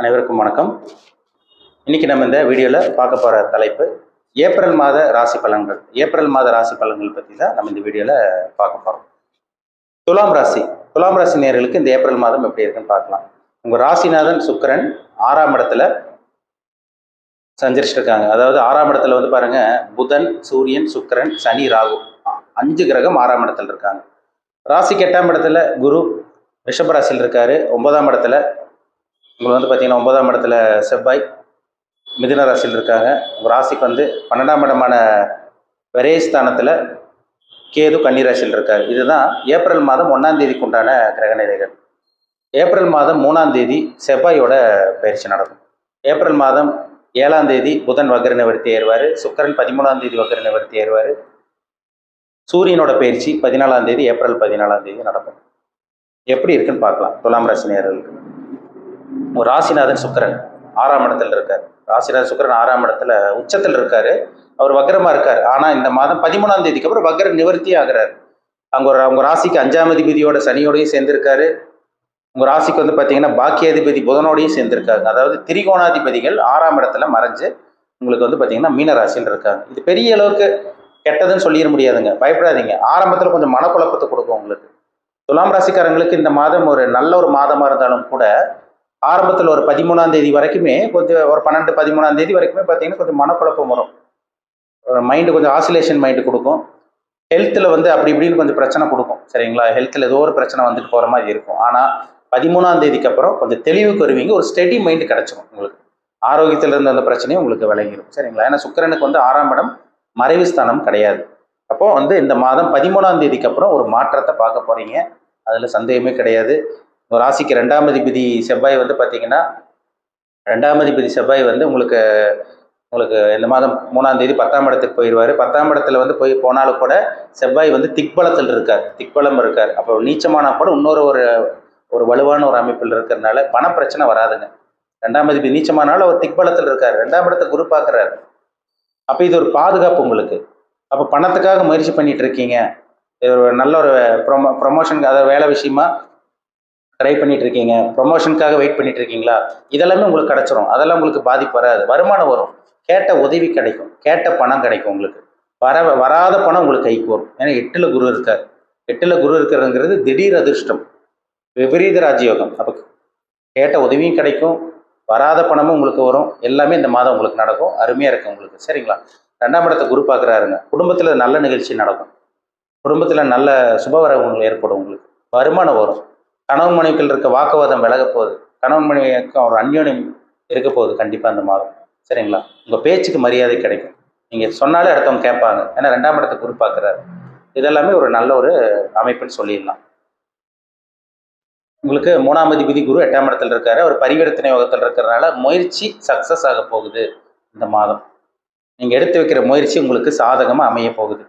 அனைவருக்கும் வணக்கம். இன்னைக்கு நம்ம இந்த வீடியோவில் பார்க்க போகிற தலைப்பு ஏப்ரல் மாத ராசி பலன்கள். ஏப்ரல் மாத ராசி பலன்கள் பற்றி தான் நம்ம இந்த வீடியோவில் பார்க்க போகிறோம் துலாம் ராசி. துலாம் ராசி நேர்களுக்கு இந்த ஏப்ரல் மாதம் எப்படி இருக்குன்னு பார்க்கலாம். உங்கள் ராசிநாதன் சுக்கரன் ஆறாம் இடத்துல சஞ்சரிச்சிருக்காங்க. அதாவது ஆறாம் இடத்துல வந்து பாருங்க புதன் சூரியன் சுக்கரன் சனி ராகு. அஞ்சு கிரகம் ஆறாம் இடத்துல இருக்காங்க. ராசிக்கு எட்டாம் இடத்துல குரு ரிஷபராசியில் இருக்காரு. ஒன்பதாம் இடத்துல உங்களுக்கு வந்து பார்த்தீங்கன்னா ஒன்பதாம் இடத்துல செவ்வாய் மிதுன ராசியில் இருக்காங்க. உங்கள் ராசிக்கு வந்து பன்னெண்டாம் இடமான விரயஸ்தானத்தில் கேது கன்னிராசியில் இருக்காரு. இதுதான் ஏப்ரல் மாதம் ஒன்றாம் தேதிக்கு உண்டான கிரக நிலைகள். ஏப்ரல் மாதம் மூணாம் தேதி செவ்வாயோட பயிற்சி நடக்கும். ஏப்ரல் மாதம் ஏழாம் தேதி புதன் வக்கர நிவர்த்தி ஏறுவார். சுக்கரன் பதிமூணாம் தேதி வக்கர நிவர்த்தி ஏறுவார். சூரியனோட பயிற்சி பதினாலாம் தேதி ஏப்ரல் பதினாலாம் தேதி நடக்கும். எப்படி இருக்குன்னு பார்க்கலாம். துலாம் ராசி நேயர்களுக்கு. ராசிநாதன் சுக்கரன் ஆறாம் இடத்துல இருக்கார். ராசிநாதன் சுக்கரன் ஆறாம் இடத்துல உச்சத்தில் இருக்கார். அவர் வக்கரமாக இருக்கார். ஆனால் இந்த மாதம் பதிமூணாம் தேதிக்கு அப்புறம் வக்கர நிவர்த்தி ஆகிறார். அவங்க ஒரு அவங்க ராசிக்கு அஞ்சாம் அதிபதியோட சனியோடையும் சேர்ந்திருக்காரு. உங்கள் ராசிக்கு வந்து பார்த்தீங்கன்னா பாக்கியாதிபதி புதனோடையும் சேர்ந்திருக்காங்க. அதாவது திரிகோணாதிபதிகள் ஆறாம் இடத்துல மறைஞ்சு உங்களுக்கு வந்து பார்த்தீங்கன்னா மீனராசியில் இருக்காங்க. இது பெரிய அளவுக்கு கெட்டதுன்னு சொல்லிட முடியாதுங்க. பயப்படாதீங்க. ஆரம்பத்தில் கொஞ்சம் மனக்குழப்பத்தை கொடுக்கும் உங்களுக்கு. துலாம் ராசிக்காரங்களுக்கு இந்த மாதம் ஒரு நல்ல ஒரு மாதமாக இருந்தாலும் கூட ஆரம்பத்தில் ஒரு பதிமூணாம் தேதி வரைக்குமே கொஞ்சம் ஒரு பன்னெண்டு பதிமூணாம் தேதி வரைக்குமே பார்த்தீங்கன்னா கொஞ்சம் மனக்குழப்பம் வரும். மைண்டு கொஞ்சம் ஆசிலேஷன் மைண்டு கொடுக்கும். ஹெல்த்தில் வந்து அப்படி இப்படின்னு கொஞ்சம் பிரச்சனை கொடுக்கும். சரிங்களா? ஹெல்த்தில் ஏதோ ஒரு பிரச்சனை வந்துட்டு போகிற மாதிரி இருக்கும். ஆனால் பதிமூணாம் தேதிக்கு அப்புறம் கொஞ்சம் தெளிவுக்கு வருவீங்க. ஒரு ஸ்டெடி மைண்டு கிடச்சிடும் உங்களுக்கு. ஆரோக்கியத்தில் இருந்த அந்த பிரச்சனையும் உங்களுக்கு விளங்கிடும் சரிங்களா? ஏன்னா சுக்கிரனுக்கு வந்து ஆறாம் இடம் மறைவு ஸ்தானம் கிடையாது. அப்போது வந்து இந்த மாதம் பதிமூணாம் தேதிக்கு அப்புறம் ஒரு மாற்றத்தை பார்க்க போகிறீங்க அதில் சந்தேகமே கிடையாது. ராசிக்கு ரெண்டாம் அதிபதி செவ்வாய் வந்து பார்த்தீங்கன்னா ரெண்டாம் அதிபதி செவ்வாய் வந்து உங்களுக்கு உங்களுக்கு இந்த மாதம் மூணாம் தேதி பத்தாம் இடத்துக்கு போயிடுவார் பத்தாம் இடத்துல வந்து போய் போனாலும் கூட செவ்வாய் வந்து திக்பலத்தில் இருக்கார். திக்பலம் இருக்கார். அப்போ நீச்சமானா கூட இன்னொரு ஒரு ஒரு வலுவான ஒரு அமைப்பில் இருக்கிறதுனால பணப்பிரச்சனை வராதுங்க. ரெண்டாம் அதிபதி நீச்சமானாலும் அவர் திக்பலத்தில் இருக்கார். ரெண்டாம் இடத்தை குரு பார்க்குறாரு. அப்போ இது ஒரு பாதுகாப்பு உங்களுக்கு. அப்போ பணத்துக்காக முயற்சி பண்ணிட்டு இருக்கீங்க. இது ஒரு நல்ல ஒரு ப்ரொமோ ப்ரொமோஷனுக்கு அதாவது வேலை விஷயமா ட்ரை பண்ணிட்டு இருக்கீங்க ப்ரொமோஷனுக்காக வெயிட் பண்ணிட்டு இருக்கீங்களா இதெல்லாமே உங்களுக்கு கிடைச்சிரும். அதெல்லாம் உங்களுக்கு பாதிப்பு வராது. வருமானம் வரும். கேட்ட உதவி கிடைக்கும். கேட்ட பணம் கிடைக்கும் உங்களுக்கு. வர வராத பணம் உங்களுக்கு கைக்கு வரும். ஏன்னா எட்டில் குரு இருக்கார். எட்டில் குரு இருக்கிறதுங்கிறது திடீர் அதிர்ஷ்டம். விபரீத ராஜயோகம். அப்போ கேட்ட உதவியும் கிடைக்கும். வராத பணமும் உங்களுக்கு வரும். எல்லாமே இந்த மாதம் உங்களுக்கு நடக்கும். அருமையாக இருக்கும் உங்களுக்கு. சரிங்களா? ரெண்டாம் இடத்த குரு பார்க்குறாருங்க. குடும்பத்தில் நல்ல நிகழ்ச்சி நடக்கும். குடும்பத்தில் நல்ல சுபவரவுகள் ஏற்படும் உங்களுக்கு. வருமானம் வரும். கணவன் மனைவிகள் இருக்க வாக்குவாதம் விலக போகுது. கணவன் மனைவிக்கு ஒரு அந்யோன்யம் இருக்க போகுது கண்டிப்பாக அந்த மாதம். சரிங்களா? உங்கள் பேச்சுக்கு மரியாதை கிடைக்கும். நீங்கள் சொன்னாலே அடுத்தவங்க கேட்பாங்க. ஏன்னா ரெண்டாம் இடத்தை குரு இதெல்லாமே ஒரு நல்ல ஒரு அமைப்புன்னு சொல்லிடலாம். உங்களுக்கு மூணாம் அதிபதி குரு எட்டாம் இடத்துல இருக்காரு. அவர் பரிவர்த்தனை யோகத்தில் இருக்கிறனால முயற்சி சக்ஸஸ் ஆக போகுது இந்த மாதம். நீங்கள் எடுத்து வைக்கிற முயற்சி உங்களுக்கு சாதகமாக அமைய போகுது.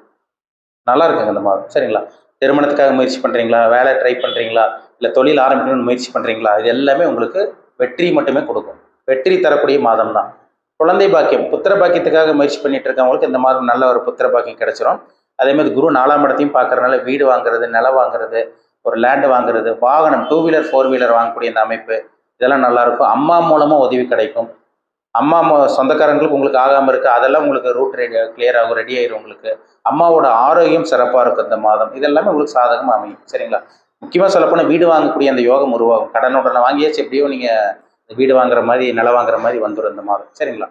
நல்லா இருக்குங்க இந்த மாதம். சரிங்களா? திருமணத்துக்காக முயற்சி பண்ணுறீங்களா வேலை ட்ரை பண்ணுறீங்களா இல்லை தொழில் ஆரம்பிக்கணும்னு முயற்சி பண்ணுறீங்களா இது எல்லாமே உங்களுக்கு வெற்றி மட்டுமே கொடுக்கும். வெற்றி தரக்கூடிய மாதம் தான் குழந்தை பாக்கியம் புத்திர பாக்கியத்துக்காக முயற்சி பண்ணிட்டு இருக்கவங்களுக்கு இந்த மாதம் நல்ல ஒரு புத்திர பாக்கியம் கிடைச்சிரும். அதே மாதிரி குரு நாலாம் இடத்தையும் பார்க்கறதுனால வீடு வாங்குறது நிலம் வாங்குறது ஒரு லேண்டு வாங்குறது வாகனம் டூ வீலர் ஃபோர் வீலர் வாங்கக்கூடிய இந்த அமைப்பு இதெல்லாம் நல்லா இருக்கும். அம்மா மூலமாக உதவி கிடைக்கும். அம்மா சொந்தக்காரங்களுக்கு உங்களுக்கு ஆகாமல் இருக்கு அதெல்லாம் உங்களுக்கு ரூட் ரெடி கிளியர் ஆகும் ரெடி ஆயிரும் உங்களுக்கு. அம்மாவோட ஆரோக்கியம் சிறப்பாக இருக்கும் இந்த மாதம். இதெல்லாமே உங்களுக்கு சாதகமாக அமையும். சரிங்களா? முக்கியமாக சொல்லப்போனால் வீடு வாங்கக்கூடிய அந்த யோகம் உருவாகும். கடனுடனே வாங்கியாச்சு எப்படியோ நீங்கள் வீடு வாங்குற மாதிரி நிலம் வாங்குற மாதிரி வந்துடும் இந்த மாதம். சரிங்களா?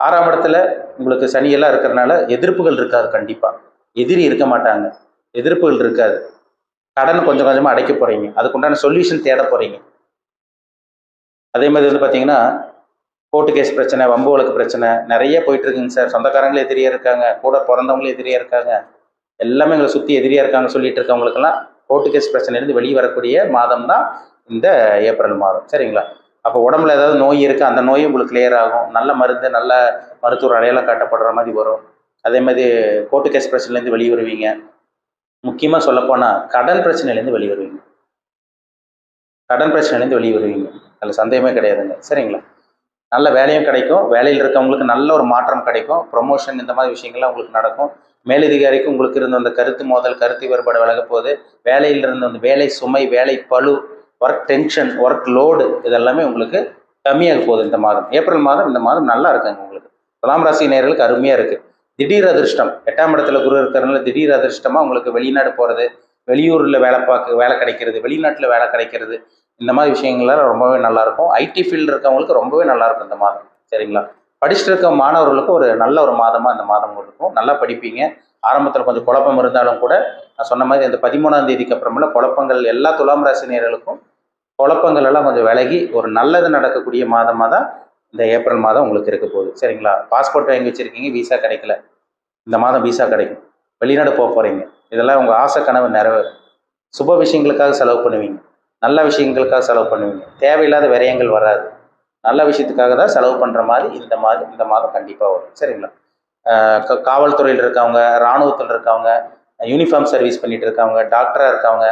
ஆறாம் இடத்துல உங்களுக்கு சனியெல்லாம் இருக்கிறனால எதிர்ப்புகள் இருக்காது கண்டிப்பாக எதிரி இருக்க மாட்டாங்க. எதிர்ப்புகள் இருக்காது. கடன் கொஞ்சம் கொஞ்சமாக அடைக்க போகிறீங்க அதுக்குண்டான சொல்யூஷன் தேட போகிறீங்க அதே மாதிரி வந்து பார்த்தீங்கன்னா கோர்ட்டு கேஸ் பிரச்சனை வம்பு வழக்கு பிரச்சனை நிறைய போயிட்டு இருக்குங்க சார். சொந்தக்காரங்களும் எதிரியாக இருக்காங்க. கூட பிறந்தவங்களும் எதிரியாக இருக்காங்க. எல்லாமே எங்களை சுற்றி எதிரியாக இருக்காங்க சொல்லிட்டு இருக்கவங்களுக்கெல்லாம் கோர்ட்டு கேஸ் பிரச்சனையிலேருந்து வெளியே வரக்கூடிய மாதம் தான் இந்த ஏப்ரல் மாதம். சரிங்களா? அப்போ உடம்புல ஏதாவது நோய் இருக்குது அந்த நோயும் உங்களுக்கு கிளியர் ஆகும். நல்ல மருந்து நல்ல மருத்துவர் அடையாளம் காட்டப்படுற மாதிரி வரும். அதே மாதிரி கோர்ட்டு கேஸ் பிரச்சனையிலேருந்து வெளியே வருவீங்க. முக்கியமாக சொல்லப்போனால் கடன் பிரச்சனையிலேருந்து வெளியே வருவீங்க. கடன் பிரச்சனையிலேருந்து வெளியே வருவீங்க. அதில் சந்தேகமே கிடையாதுங்க. சரிங்களா? நல்ல வேலையும் கிடைக்கும். வேலையில் இருக்கவங்களுக்கு நல்ல ஒரு மாற்றம் கிடைக்கும். ப்ரொமோஷன் இந்த மாதிரி விஷயங்கள்லாம் உங்களுக்கு நடக்கும். மேலதிகாரிக்கு உங்களுக்கு இருந்த அந்த கருத்து மோதல் கருத்து வேறுபாடு வழங்க போது வேலையில் இருந்த அந்த வேலை சுமை வேலை பளு ஒர்க் டென்ஷன் ஒர்க் லோடு இதெல்லாமே உங்களுக்கு கம்மியாக போகுது இந்த மாதம். ஏப்ரல் மாதம் இந்த மாதம் நல்லா இருக்குங்க உங்களுக்கு. துலாம் ராசி நேர்களுக்கு அருமையாக இருக்குது திடீர் அதிர்ஷ்டம். எட்டாம் இடத்துல குரு இருக்கிறதுனால திடீர் அதிர்ஷ்டமாக உங்களுக்கு வெளிநாடு போகிறது வெளியூரில் வேலை பார்க்க வேலை கிடைக்கிறது வெளிநாட்டில் வேலை கிடைக்கிறது. இந்த மாதிரி விஷயங்கள்லாம் ரொம்பவே நல்லாயிருக்கும் ஐடி ஃபீல்டு இருக்கவங்களுக்கு ரொம்பவே நல்லாயிருக்கும் இந்த மாதம். சரிங்களா? படிச்சுட்டு இருக்க மாணவர்களுக்கு ஒரு நல்ல ஒரு மாதமாக இந்த மாதம் இருக்கும் நல்லா படிப்பீங்க. ஆரம்பத்தில் கொஞ்சம் குழப்பம் இருந்தாலும் கூட நான் சொன்ன மாதிரி இந்த பதிமூணாம் தேதிக்கு அப்புறமெல்லாம் குழப்பங்கள் எல்லா துலாம் ராசி நேர்களுக்கும் குழப்பங்கள் எல்லாம் கொஞ்சம் விலகி ஒரு நல்லது நடக்கக்கூடிய மாதமாக தான் இந்த ஏப்ரல் மாதம் உங்களுக்கு இருக்க போகுது. சரிங்களா? பாஸ்போர்ட் வாங்கி வச்சுருக்கீங்க விசா கிடைக்கல. இந்த மாதம் விசா கிடைக்கும். வெளிநாடு போக போகிறீங்க இதெல்லாம் உங்கள் ஆசை கனவு நிறைவேறும். சுப விஷயங்களுக்காக செலவு பண்ணுவீங்க. நல்ல விஷயங்களுக்காக செலவு பண்ணுவீங்க. தேவையில்லாத விரயங்கள் வராது. நல்ல விஷயத்துக்காக தான் செலவு பண்ணுற மாதிரி இந்த மாதிரி இந்த மாதம் கண்டிப்பாக வரும். சரிங்களா? காவல்துறையில் இருக்கவங்க இராணுவத்தில் இருக்கவங்க யூனிஃபார்ம் சர்வீஸ் பண்ணிட்டு இருக்கவங்க டாக்டராக இருக்கவங்க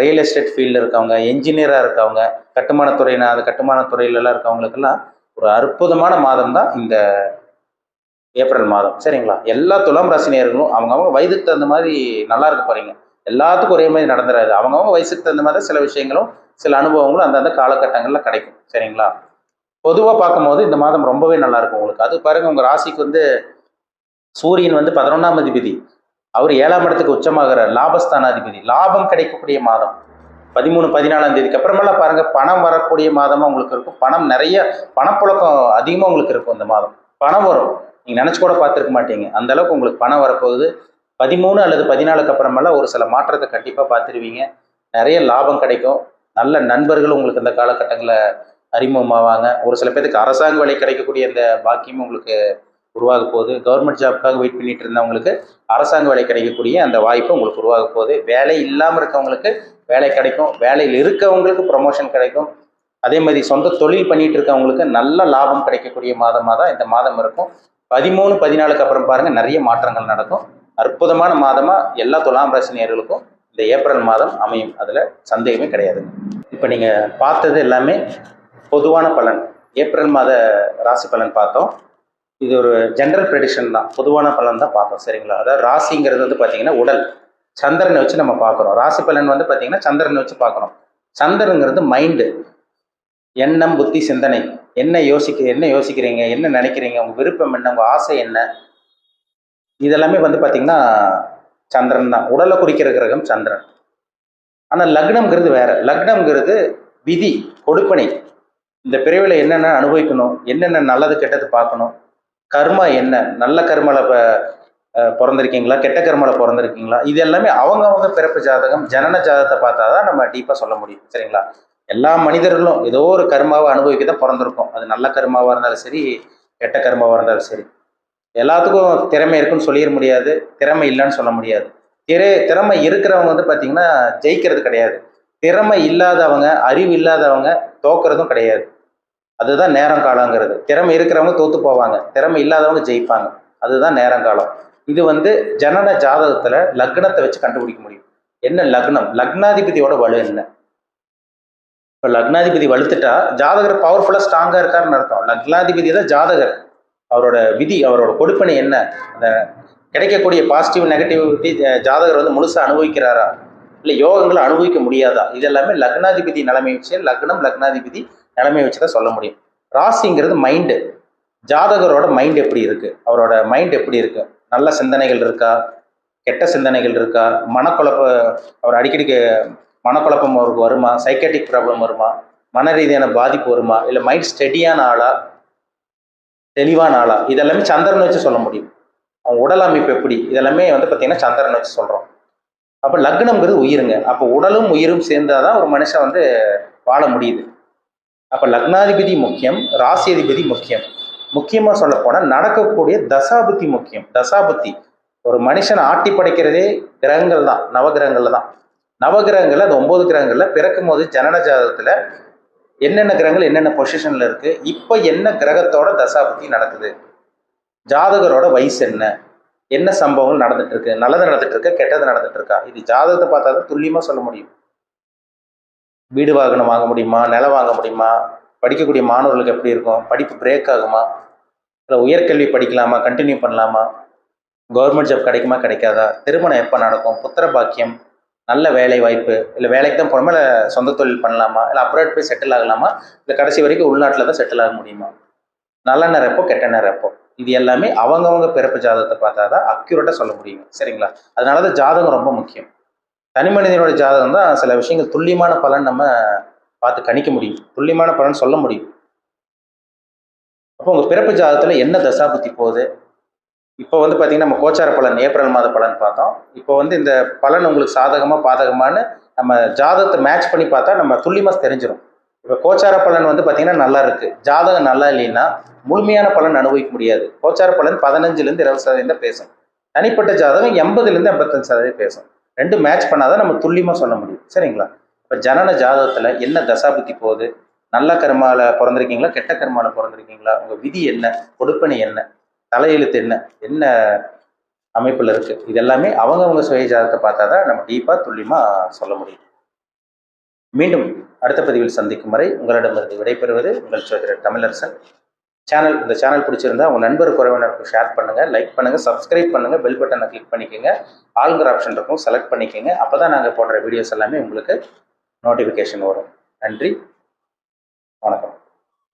ரியல் எஸ்டேட் ஃபீல்டில் இருக்கவங்க என்ஜினியராக இருக்கவங்க கட்டுமானத்துறையினா அது கட்டுமானத்துறையிலலாம் இருக்கவங்களுக்கெல்லாம் ஒரு அற்புதமான மாதம் தான் இந்த ஏப்ரல் மாதம். சரிங்களா? எல்லா துலாம் ராசினியர்களும் அவங்கவுங்க வயதுக்கு தகுந்த மாதிரி நல்லா இருக்க போகிறீங்க எல்லாத்துக்கும் ஒரே மாதிரி நடந்துடாது அவங்கவுங்க வயசுக்கு தகுந்த மாதிரி சில விஷயங்களும் சில அனுபவங்களும் அந்தந்த காலகட்டங்களில் கிடைக்கும். சரிங்களா? பொதுவாக பார்க்கும்போது இந்த மாதம் ரொம்பவே நல்லா இருக்கும் உங்களுக்கு. அது பாருங்க உங்கள் ராசிக்கு வந்து சூரியன் வந்து பதினொன்றாம் அதிபதி. அவர் ஏழாம் இடத்துக்கு உச்சமாகிற லாபஸ்தானாதிபதி. லாபம் கிடைக்கக்கூடிய மாதம். பதிமூணு பதினாலாம் தேதிக்கு அப்புறமெல்லாம் பாருங்க பணம் வரக்கூடிய மாதமா உங்களுக்கு இருக்கும். பணம் நிறைய பணப்புழக்கம் அதிகமாக உங்களுக்கு இருக்கும் இந்த மாதம். பணம் வரும். நீங்கள் நினச்சி கூட பார்த்துருக்க மாட்டீங்க. அந்த அளவுக்கு உங்களுக்கு பணம் வரப்போகுது. பதிமூணு அல்லது பதினாலுக்கு அப்புறமெல்லாம் ஒரு சில மாற்றத்தை கண்டிப்பாக பார்த்துருவீங்க. நிறைய லாபம் கிடைக்கும். நல்ல நண்பர்கள் உங்களுக்கு இந்த காலகட்டங்களில் அறிமுகமாவாங்க. ஒரு சில பேருக்கு அரசாங்க வேலை கிடைக்கக்கூடிய அந்த பாக்கியமும் உங்களுக்கு உருவாக போகுது. கவர்மெண்ட் ஜாப்க்காக வெயிட் பண்ணிட்டு இருந்தவங்களுக்கு அரசாங்க வேலை கிடைக்கக்கூடிய அந்த வாய்ப்பு உங்களுக்கு உருவாக போகுது. வேலை இல்லாமல் இருக்கவங்களுக்கு வேலை கிடைக்கும். வேலையில் இருக்கவங்களுக்கு ப்ரொமோஷன் கிடைக்கும். அதே மாதிரி சொந்த தொழில் பண்ணிட்டு இருக்கவங்களுக்கு நல்ல லாபம் கிடைக்கக்கூடிய மாதமாக தான் இந்த மாதம் இருக்கும். பதிமூணு பதினாலுக்கு அப்புறம் பாருங்கள் நிறைய மாற்றங்கள் நடக்கும். அற்புதமான மாதமாக எல்லா துலாம் ராசி நேர்களுக்கும் இந்த ஏப்ரல் மாதம் அமையும். அதில் சந்தேகமே கிடையாதுங்க. இப்போ நீங்கள் பார்த்தது எல்லாமே பொதுவான பலன். ஏப்ரல் மாத ராசி பலன் பார்த்தோம். இது ஒரு ஜென்ரல் ப்ரெடிஷன் தான். பொதுவான பலன் தான் பார்த்தோம் சரிங்களா? அதாவது ராசிங்கிறது வந்து பார்த்தீங்கன்னா உடல். சந்திரனை வச்சு நம்ம பார்க்குறோம். ராசி பலன் வந்து பார்த்தீங்கன்னா சந்திரனை வச்சு பார்க்குறோம். சந்திரங்கிறது மைண்டு எண்ணம் புத்தி சிந்தனை. என்ன யோசிக்க என்ன யோசிக்கிறீங்க என்ன நினைக்கிறீங்க உங்கள் விருப்பம் என்ன உங்கள் ஆசை என்ன? இதெல்லாமே வந்து பார்த்தீங்கன்னா சந்திரன் தான். உடலை குறிக்கிற கிரகம் சந்திரன். ஆனால் லக்னம்ங்கிறது வேற. லக்னம்ங்கிறது விதி கொடுப்பனை. இந்த பிரிவில் என்னென்ன அனுபவிக்கணும்? என்னென்ன நல்லது கெட்டது பார்க்கணும்? கர்மா என்ன? நல்ல கர்மால ப- பிறந்திருக்கீங்களா? கெட்ட கர்மால பிறந்திருக்கீங்களா? இது எல்லாமே அவங்கவுங்க பிறப்பு ஜாதகம் ஜனன ஜாதகத்தை பார்த்தா தான் நம்ம டீப்பாக சொல்ல முடியும். சரிங்களா? எல்லா மனிதர்களும் ஏதோ ஒரு கர்மாவை அனுபவிக்க தான் பிறந்திருக்கோம். அது நல்ல கர்மாவாக இருந்தாலும் சரி கெட்ட கர்மாவாக இருந்தாலும் சரி. எல்லாத்துக்கும் திறமை இருக்குன்னு சொல்லிட முடியாது. திறமை இல்லைன்னு சொல்ல முடியாது. திரை திறமை இருக்கிறவங்க வந்து பார்த்தீங்கன்னா ஜெயிக்கிறது கிடையாது. திறமை இல்லாதவங்க அறிவு இல்லாதவங்க தோக்குறதும் கிடையாது. அதுதான் நேரம் காலங்கிறது திறமை இருக்கிறவங்க தோத்து போவாங்க. திறமை இல்லாதவங்க ஜெயிப்பாங்க. அதுதான் நேரம் காலம் இது வந்து ஜனன ஜாதகத்துல லக்னத்தை வச்சு கண்டுபிடிக்க முடியும். என்ன லக்னம்? லக்னாதிபதியோட வலு என்ன? இப்போ லக்னாதிபதி வலுத்துட்டா ஜாதகர் பவர்ஃபுல்லாக ஸ்ட்ராங்காக இருக்காருன்னு அர்த்தம். லக்னாதிபதி தான் ஜாதகர். அவரோட விதி அவரோட கொடுப்பனை என்ன? அந்த கிடைக்கக்கூடிய பாசிட்டிவ் நெகட்டிவிட்டி ஜாதகர் வந்து முழுசாக அனுபவிக்கிறாரா? இல்லை யோகங்களை அனுபவிக்க முடியாதா? இது எல்லாமே லக்னாதிபதி நிலைமை வச்சு லக்னம் லக்னாதிபதி நிலைமை வச்சு தான் சொல்ல முடியும். ராசிங்கிறது மைண்டு ஜாதகரோட மைண்ட் எப்படி இருக்குது அவரோட மைண்ட் எப்படி இருக்கு? நல்ல சிந்தனைகள் இருக்கா? கெட்ட சிந்தனைகள் இருக்கா? மனக்குழப்ப அவர் அடிக்கடி மனக்குழப்பம் அவருக்கு வருமா? சைக்கேட்டிக் ப்ராப்ளம் வருமா? மன ரீதியான பாதிப்பு வருமா? இல்லை மைண்ட் ஸ்டெடியான ஆளா? தெளிவான ஆளா? இதெல்லாமே சந்திரன் வச்சு சொல்ல முடியும். அவன் உடல் அமைப்பு எப்படி? இதெல்லாமே வந்து பார்த்தீங்கன்னா சந்திரன் வச்சு சொல்கிறோம் அப்போ லக்னம்ங்கிறது உயிருங்க. அப்போ உடலும் உயிரும் சேர்ந்தாதான் ஒரு மனுஷன் வந்து வாழ முடியுது. அப்போ லக்னாதிபதி முக்கியம் ராசி அதிபதி முக்கியம் முக்கியமாக சொல்ல போனால் நடக்கக்கூடிய தசாபுத்தி முக்கியம். தசாபுத்தி ஒரு மனுஷனை ஆட்டி படைக்கிறதே கிரகங்கள் தான் நவகிரகங்கள்ல தான். நவகிரகங்கள்ல அந்த ஒன்பது கிரகங்கள்ல பிறக்கும் போது ஜனன ஜாதகத்துல என்னென்ன கிரகங்கள் என்னென்ன பொசிஷன்ல இருக்கு இப்போ என்ன கிரகத்தோட தசாபுத்தி நடக்குது? ஜாதகரோட வயசு என்ன? என்ன சம்பவங்கள் நடந்துட்டு இருக்கு நல்லது நடந்துட்டு இருக்கா கெட்டது நடந்துட்டு இருக்கா இது ஜாதகத்தை பார்த்தா தான் துல்லியமா சொல்ல முடியும். வீடு வாகனம் வாங்க முடியுமா? நிலம் வாங்க முடியுமா? படிக்கக்கூடிய மாணவர்களுக்கு எப்படி இருக்கும்? படிப்பு பிரேக் ஆகுமா? இல்லை உயர்கல்வி படிக்கலாமா? கண்டினியூ பண்ணலாமா? கவர்மெண்ட் ஜாப் கிடைக்குமா? கிடைக்காதா? திருமணம் எப்போ நடக்கும்? புத்திர பாக்கியம் நல்ல வேலை வாய்ப்பு இல்லை வேலைக்கு தான் போனோமா இல்லை சொந்த தொழில் பண்ணலாமா? இல்லை அப்ராட் போய் செட்டில் ஆகலாமா? இல்லை கடைசி வரைக்கும் உள்நாட்டில் தான் செட்டில் ஆக முடியுமா? நல்ல நேரம் எப்போ கெட்ட நேரம் எப்போ? இது எல்லாமே அவங்கவங்க பிறப்பு ஜாதகத்தை பார்த்தா தான் அக்யூரேட்டாக சொல்ல முடியும். சரிங்களா? அதனால தான் ஜாதகம் ரொம்ப முக்கியம். தனி மனிதனோட ஜாதகம் தான் சில விஷயங்கள் துல்லியமான பலன் நம்ம பார்த்து கணிக்க முடியும். துல்லியமான பலன் சொல்ல முடியும். அப்போ உங்கள் பிறப்பு ஜாதகத்தில் என்ன தசாபுத்தி போகுது? இப்போ வந்து பார்த்தீங்கன்னா நம்ம கோச்சார பலன் ஏப்ரல் மாத பலன் பார்த்தோம். இப்போ வந்து இந்த பலன் உங்களுக்கு சாதகமாக பாதகமானு நம்ம ஜாதகத்தை மேட்ச் பண்ணி பார்த்தா நம்ம துல்லியமாக தெரிஞ்சிடும் இப்போ கோச்சார பலன் வந்து பார்த்தீங்கன்னா நல்லா இருக்கு. ஜாதகம் நல்லா இல்லைன்னா முழுமையான பலன் அனுபவிக்க முடியாது. கோச்சார பலன் பதினஞ்சுலேருந்து இருபது சதவீதம் தான் பேசும். தனிப்பட்ட ஜாதகம் எண்பதுலேருந்து எண்பத்தஞ்சு சதவீதம் பேசும். ரெண்டு மேட்ச் பண்ணாதான் நம்ம துல்லியமாக சொல்ல முடியும். சரிங்களா? இப்போ ஜனன ஜாதகத்தில் என்ன தசாபுத்தி போகுது? நல்ல கர்மாவில் பிறந்திருக்கீங்களா? கெட்ட கர்மாவில் பிறந்திருக்கீங்களா? உங்கள் விதி என்ன? கொடுப்பனை என்ன? தலையெழுத்து என்ன? என்ன அமைப்பில் இருக்குது இது எல்லாமே அவங்கவுங்க சுய ஜாதகத்தை பார்த்தா தான் நம்ம டீப்பாக துல்லியமாக சொல்ல முடியும். மீண்டும் அடுத்த பதிவில் சந்திக்கும் வரை உங்களிடமிருந்து விடைபெறுவது உங்கள் சோதரர் தமிழரசன். சேனல் இந்த சேனல் பிடிச்சிருந்தா உங்கள் நண்பர் குறைவினருக்கு ஷேர் பண்ணுங்கள் லைக் பண்ணுங்கள் சப்ஸ்கிரைப் பண்ணுங்கள் பெல் பட்டனை கிளிக் பண்ணிக்கோங்க. ஆல்கர் ஆப்ஷன் இருக்கும் செலக்ட் பண்ணிக்கோங்க. அப்போ தான் நாங்கள் போடுற வீடியோஸ் எல்லாமே உங்களுக்கு நோட்டிஃபிகேஷன் வரும். நன்றி வணக்கம்.